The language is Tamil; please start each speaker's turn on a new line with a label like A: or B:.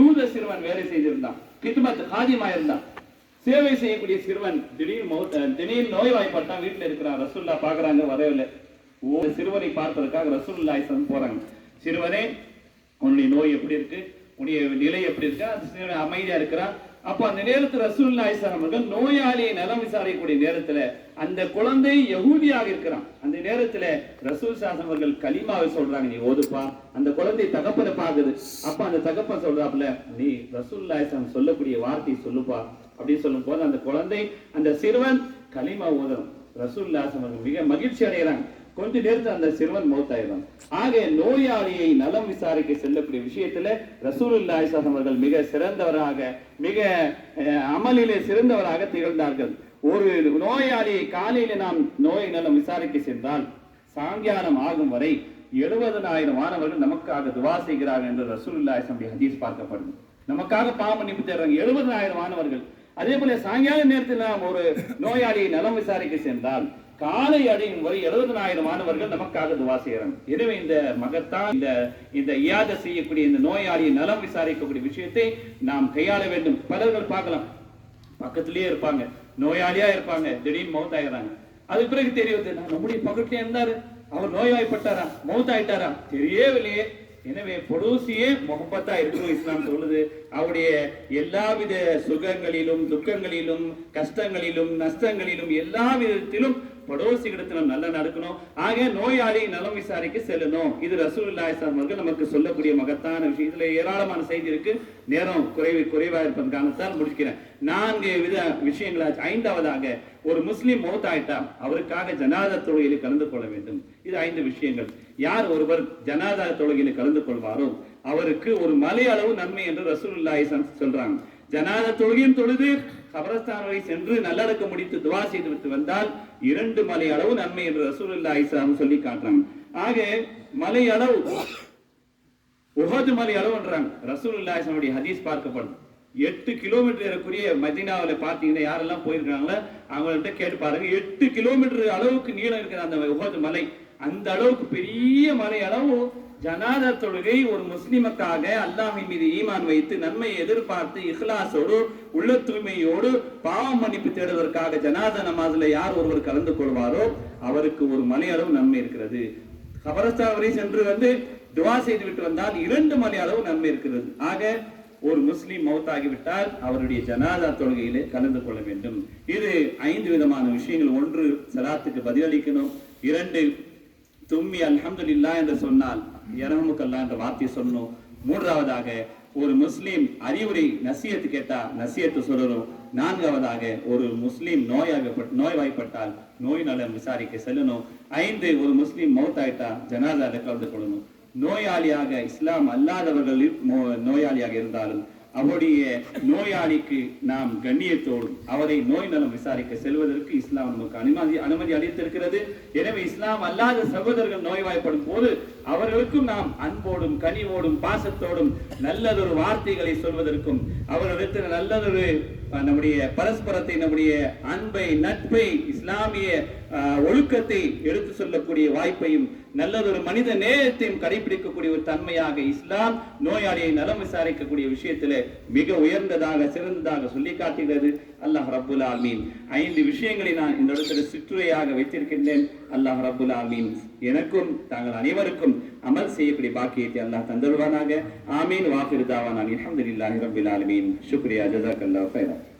A: யூத சிறுவன் வேலை செய்திருந்தான். கிதுமத் காதிமா இருந்தான் சேவை செய்யக்கூடிய சிறுவன் திடீர் மௌத் திடீர் நோய்வாய்ப்பட்டான் வீட்டுல இருக்கிறான். ரசுல்லா பாக்குறாங்க வரவில்லை ஒரு சிறுவனை பார்ப்பதற்காக ரசூல்லா போறாங்க. சிறுவனே உன்னுடைய நோய் எப்படி இருக்கு? உன்னுடைய நிலை எப்படி இருக்கு? அந்த சிறுவன் அமைதியா இருக்கிறான். அப்ப அந்த நேரத்துல ரசூல்லா அவர்கள் நோயாளியை நலம் விசாரிக்கக்கூடிய நேரத்துல அந்த குழந்தை யகூதியாக இருக்கிறான். அந்த நேரத்துல ரசூல் சாசன் அவர்கள் கலிமாவை சொல்றாங்க நீ ஓதுப்பா. அந்த குழந்தை தகப்பனை பாக்குது அப்ப அந்த தகப்பன் சொல்றாப்புல நீ ரசூல்லா சொல்லக்கூடிய வார்த்தை சொல்லுப்பா. அப்படின்னு சொல்லும் போது அந்த குழந்தை அந்த சிறுவன் கலிமா ஓதுறோம் ரசூல்லா அவர்கள் மிக மகிழ்ச்சி அடைகிறாங்க. கொஞ்ச நேரத்தில் அந்த சிறுவன் மௌத்தாயிடும் ஆக நோயாளியை நலம் விசாரிக்க செல்லக்கூடிய விஷயத்துல ரசூலுல்லாஹி அவர்கள் மிக சிறந்தவராக மிக அஹ், அமலிலே சிறந்தவராக திகழ்ந்தார்கள். ஒரு நோயாளியை காலையில நாம் நோய் நலம் விசாரிக்க சென்றால் சாங்கியானம் ஆகும் வரை எழுபதனாயிரம் மாணவர்கள் நமக்காக துவா செய்கிறார்கள் என்று ரசூலுல்லாஹி அலைஹி ஹதீஸ் பார்க்கப்படும் நமக்காக பாவ மன்னிப்பு தேடுறாங்க எழுபதனாயிரம் மாணவர்கள். அதே போல சாயங்கால நேரத்தில் நாம் ஒரு நோயாளியை நலம் விசாரிக்க சென்றால் காலை அடையும் வரை எழுபதனாயிரம் மாணவர்கள் நமக்காக துவா செய்யறாங்க. எனவே இந்த மகத்தான் இந்த இந்த இயாத செய்யக்கூடிய இந்த நோயாளியை நலம் விசாரிக்கக்கூடிய விஷயத்தை நாம் கையாள வேண்டும். பலர்கள் பார்க்கலாம். பக்கத்திலேயே இருப்பாங்க. நோயாளியா இருப்பாங்க. திடீர்னு மௌத் ஆயிடுறாங்க அது பிறகு தெரியுது நம்முடைய பக்கத்திலே இருந்தாரு. அவர் நோய்வாய்ப்பட்டாரா? மௌத் ஆயிட்டாரா தெரியவில்லையே. எனவே பொடூசியே முகப்பத்தா இருக்கணும் இஸ்லாம் சொல்லுது. அவருடைய எல்லாவித சுகங்களிலும் துக்கங்களிலும் கஷ்டங்களிலும் நஷ்டங்களிலும் எல்லா விதத்திலும் படோசி இடத்துல நல்லா நடக்கணும். ஆக நோயாளி நலம் விசாரிக்க செல்லணும். இது ரசூலுல்லாஹி அவர்கள் நமக்கு சொல்லக்கூடிய மகத்தான விஷயம். இதுல ஏராளமான செய்தி இருக்கு. நேரம் குறைவு குறைவா இருப்பதன் காரணத்தால் முடிக்கிறேன் நான்கு வித விஷயங்களாச்சு. ஐந்தாவதாக ஒரு முஸ்லீம் மௌத்தாயிட்டா அவருக்காக ஜனாத தொழுகையில் கலந்து கொள்ள வேண்டும். இது ஐந்து விஷயங்கள். யார் ஒருவர் ஜனாதா தொழுகையில் கலந்து கொள்வாரோ அவருக்கு ஒரு மலை அளவு நன்மை என்று ரசூல் சொல்றாங்க. ஜனாத தொழுகையும் தொழுது கபரஸ்தான் வரை சென்று நல்லடக்க முடித்து துவா செய்து விட்டு வந்தால் இரண்டு மலை அளவு நன்மை என்று ரசூலுல்லாஹி ஸல்லல்லாஹு சொல்லி காட்டுறாங்க. ஆக மலை அளவு உஹது மலை அளவுன்றாங்க. ரசூலுல்லாஹி ஸல்லல்லாஹு ஹதீஸ் பார்க்கப்படும். எட்டு கிலோமீட்டர் இருக்கக்கூடிய மதீனாவுல பார்த்தீங்கன்னா யாரெல்லாம் போயிருக்காங்களோ அவங்கள்ட்ட கேட்டு பாருங்க. எட்டு கிலோமீட்டர் அளவுக்கு நீளம் இருக்கிற அந்த உகது மலை அந்த அளவுக்கு பெரிய மலை அளவு ஜனாதா தொழுகை ஒரு முஸ்லிமுக்காக அல்லாஹின் மீது ஈமான் வைத்து நன்மை எதிர்பார்த்து இஹ்லாசோடு உள்ள தூய்மையோடு பாவம் மன்னிப்பு தேடுவதற்காக ஜனாதா நமாஸ்ல யார் ஒருவர் கலந்து கொள்வாரோ அவருக்கு ஒரு மலை அளவு நன்மை இருக்கிறது. கபரஸ்தான் வரை சென்று வந்து துவா செய்து விட்டு வந்தால் இரண்டு மலையளவு நன்மை இருக்கிறது. ஆக ஒரு முஸ்லிம் மௌத்தாகிவிட்டால் அவருடைய ஜனாதா தொழுகையிலே கலந்து கொள்ள வேண்டும். இது ஐந்து விதமான விஷயங்கள். ஒன்று சலாத்துக்கு பதிலளிக்கணும். இரண்டு தும்மி அல்ஹம்துல்லா என்று சொன்னால் இரஹமுக்கல்லா என்ற வார்த்தையை சொல்லணும். மூன்றாவதாக ஒரு முஸ்லீம் அறிவுரை நசியத்து கேட்டா நசியத்து சொல்லணும். நான்காவதாக ஒரு முஸ்லீம் நோயாக நோய்வாய்ப்பட்டால் நோய் நலம் விசாரிக்க செல்லணும். ஐந்து ஒரு முஸ்லீம் மௌத்தாயிட்டா ஜனாதால கலந்து கொள்ளணும். நோயாளியாக இஸ்லாம் அல்லாதவர்கள் நோயாளியாக இருந்தாலும் அவருடைய நோயாளிக்கு நாம் கண்ணியத்தோடும் அவரை நோய் நலம் விசாரிக்க செல்வதற்கு இஸ்லாம் நமக்கு அனுமதி அனுமதி அளித்திருக்கிறது. எனவே இஸ்லாம் அல்லாத சகோதரர்கள் நோய்வாய்ப்படும் போது அவர்களுக்கும் நாம் அன்போடும் கனிவோடும் பாசத்தோடும் நல்லதொரு வார்த்தைகளை சொல்வதற்கும் அவர்களிடத்தில் நல்லதொரு நம்முடைய பரஸ்பரத்தை நம்முடைய அன்பை நட்பை இஸ்லாமிய ஒழுக்கத்தை எடுத்து சொல்லக்கூடிய வாய்ப்பையும் நல்லதொரு மனித நேயத்தையும் கடைபிடிக்கக்கூடிய ஒரு தன்மையாக இஸ்லாம் நோயாளியை நலம் விசாரிக்கக்கூடிய விஷயத்துல மிக உயர்ந்ததாக சிறந்ததாக சொல்லி காட்டுகிறது அல்லாஹ் ரபுல் ஆமீன் ஐந்து விஷயங்களை நான் இந்த இடத்துல சிற்றுரையாக வைத்திருக்கின்றேன். அல்லாஹ் ரபுல் ஆமீன் எனக்கும் தாங்கள் அனைவருக்கும் அமல் செய்யக்கூடிய பாக்கியத்தை அல்லாஹ் தந்தருவானாக. ஆமீன். வாக்கிருதாவான் அலமதுல்லாஹி ரப்பில் ஆலமீன். சுக்ரியா ஜஸாக்கல்லாஹு khairan